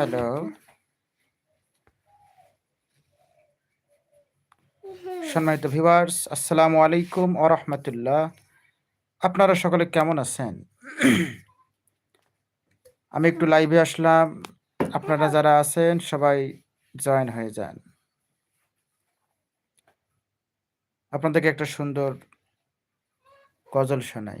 Hello. সম্মানিত viewers আসসালামু আলাইকুম ও রহমতুল্লাহ। আপনারা সকলে কেমন আছেন? আমি একটু লাইভে আসলাম। আপনারা যারা আছেন, সবাই জয়েন হয়ে যান। আপনাদেরকে একটা সুন্দর গজল শোনাই।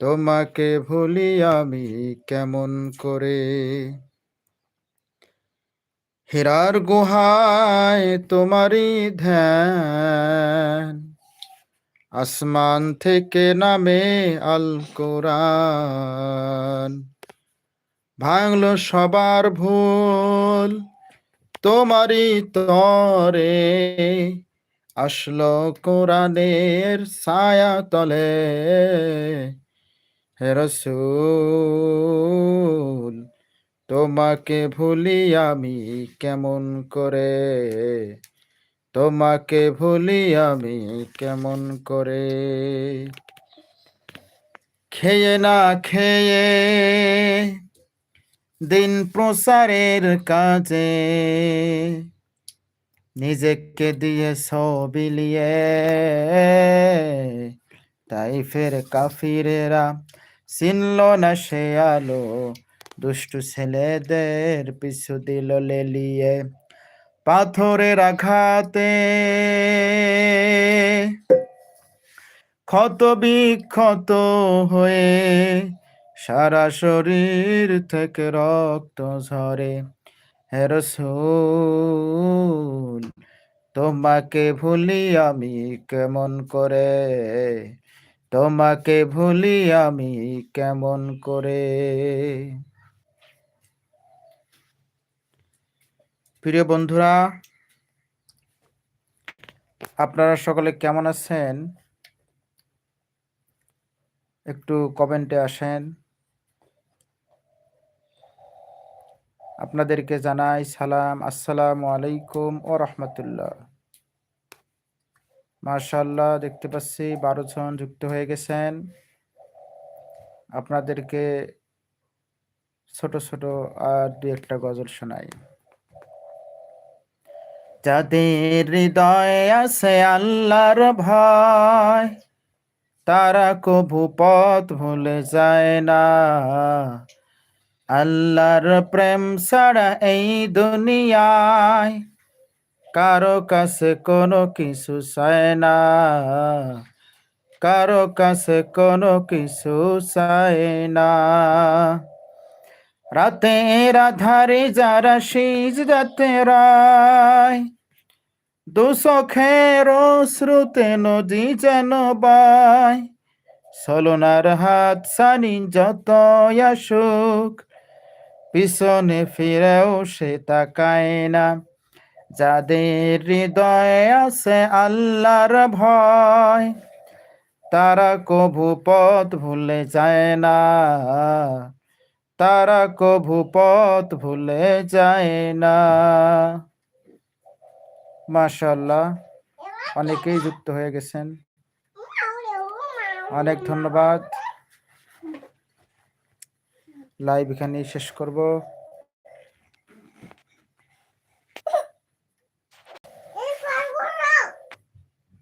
তোমাকে ভুলি আমি কেমন করে? হেরার গুহায় তোমারই ধ্যান, আসমান থেকে নামে আল কোরআন। ভাঙলো সবার ভুল, তোমারই তরে আসলো কোরআনের ছায়া তলে। হেরসুল তোমাকে ভুলি আমি কেমন করে? তোমাকে ভুলি আমি কেমন করে? খেয়ে না খেয়ে দিন প্রসারের কাজে নিজেকে দিয়ে সবিলিয়ে তাই ফের কাফিরেরা চিনল না সে আলো। দুষ্টু ছেলেদের পিছু দিল লেলিয়ে পাথরের আঘাতে। ক্ষত বিক্ষত হয়ে সারা শরীর থেকে রক্ত ঝরে। হেরসুল তোমাকে ভুলি আমি কেমন করে? তোমাকে ভুলি আমি কেমন করে? প্রিয় বন্ধুরা, আপনারা সকলে কেমন আছেন? একটু কমেন্টে আসেন। আপনাদেরকে জানাই সালাম, আসসালামু আলাইকুম ও রহমতুল্লাহ। মার্শাল্লাহ দেখতে পাচ্ছি বারো জন যুক্ত হয়ে গেছেন। আপনাদেরকে ছোট ছোট আর দু একটা গজল শোনাই। যাদের হৃদয়ে আছে আল্লাহর ভয়, তারা কভু পথ ভুলে যায় না। আল্লাহর প্রেম ছাড়া এই দুনিয়ায় কারও কাছে কোনো কিছু চায় না। কারও কাছে কোনো কিছু চায় না। রাতের আধারে যারা শীজ রাতে রায় দুসখের শ্রুতে নদী যেন বাই সলনার হাত সানি যত আসুক, পিছনে ফিরেও সে তাকায় না। যাদের হৃদয়ে আছে আল্লাহর ভয়, তারা কভু পথ ভুলে যায় না। তারা কভু পথ ভুলে যায় না। মাশাল্লাহ অনেকেই যুক্ত হয়ে গেছেন। অনেক ধন্যবাদ। লাইভ এখানেই শেষ করব।